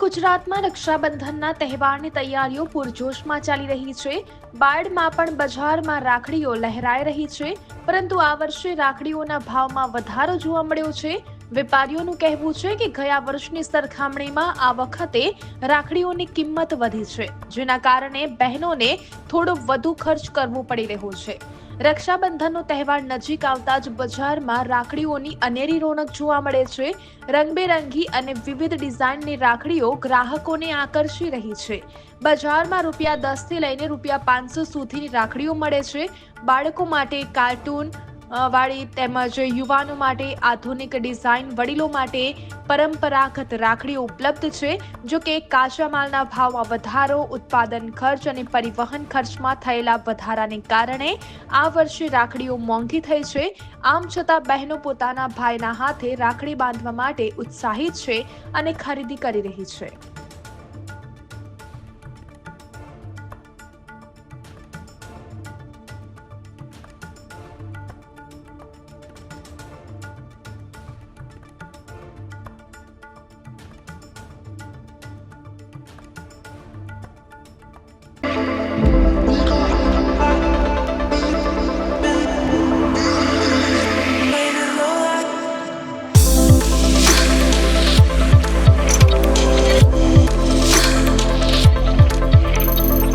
ગુજરાતમાં રક્ષાબંધનના તહેવારની તૈયારીઓ પૂરજોશમાં ચાલી રહી છે. બાયડમાં પણ બજારમાં રાખડીઓ લહેરાઈ રહી છે. પરંતુ આ વર્ષે રાખડીઓના ભાવમાં વધારો જોવા મળ્યો છે. વેપારીઓનું કહેવું છે કે ગયા વર્ષની સરખામણીમાં આ વખતે રાખડીઓની કિંમત વધી છે, જેના કારણે બહેનોને થોડો વધુ ખર્ચ કરવો પડી રહ્યો છે. રક્ષાબંધનનો તહેવાર નજીક આવતા જ બજારમાં રાખડીઓની અનેરી રોનક જોવા મળે છે. રંગબેરંગી અને વિવિધ ડિઝાઇનની રાખડીઓ ગ્રાહકોને આકર્ષી રહી છે. બજારમાં રૂપિયા દસથી લઈને રૂપિયા પાંચસો સુધીની રાખડીઓ મળે છે. બાળકો માટે કાર્ટૂન વાળી તેમજ યુવાનો માટે આધુનિક ડિઝાઇન વડીલો માટે પરંપરાગત રાખડી ઉપલબ્ધ છે, જો કે કાચા માલના ભાવમાં વધારો, ઉત્પાદન ખર્ચ અને પરિવહન ખર્ચમાં થયેલા વધારાને કારણે આ વર્ષે રાખડીઓ મોંઘી થઈ છે. આમ છતાં બહેનો પોતાના ભાઈના હાથે રાખડી બાંધવા માટે ઉત્સાહિત છે અને ખરીદી કરી રહી છે.